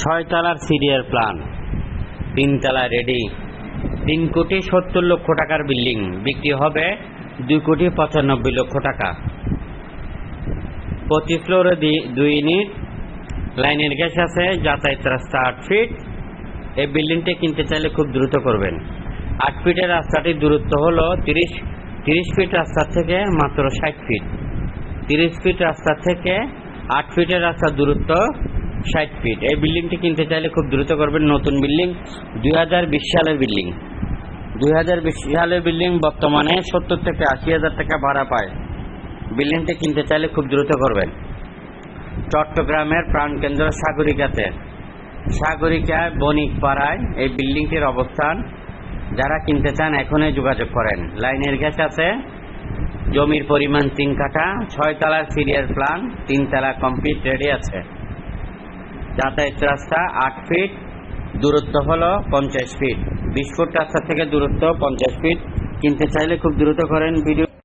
ছয় তলার serial plan তিন তলা রেডি। তিন কোটি সত্তর লক্ষ টাকার বিল্ডিং। বিক্রি হবে দুই কোটি পঁচানব্বই লক্ষ টাকা। পঁচিশ ফ্লোরে দুই ইউনিট। লাইনের গ্যাস আছে, যাতায়াত রাস্তা আট ফিট। এই বিল্ডিংটি কিনতে চাইলে খুব দ্রুত করবেন। আট ফিটের রাস্তাটির দূরত্ব হলো তিরিশ তিরিশ ফিট রাস্তা থেকে মাত্র ষাট ফিট। তিরিশ ফিট রাস্তা থেকে আট ফিটের রাস্তার দূরত্ব ষাট ফিট এই বিল্ডিংটি কিনতে চাইলে খুব দ্রুত করবেন নতুন বিল্ডিং, দুই হাজার বিশ সালের বিল্ডিং। দুই হাজার বিশ সালের বিল্ডিং বর্তমানে সত্তর থেকে আশি হাজার টাকা ভাড়া পায়। বিল্ডিংটি কিনতে চাইলে খুব দ্রুত করবেন। চট্টগ্রামের প্রাণকেন্দ্র সাগরিকাতে। সাগরিকায় বণিক পাড়ায় এই বিল্ডিংটির অবস্থান। যারা কিনতে চান, এখনই যোগাযোগ করেন। লাইনের গ্যাস আছে। জমির পরিমাণ তিন কাঠা ছয় তলার সিরিয়াল প্ল্যান তিন তলা কমপ্লিট, রেডি আছে। যাতায়াত রাস্তা আট ফিট দূরত্ব হলো পঞ্চাশ ফিট বিশ রাস্তা থেকে দূরত্ব পঞ্চাশ ফিট কিনতে চাইলে খুব দ্রুত করেন, ভিডিও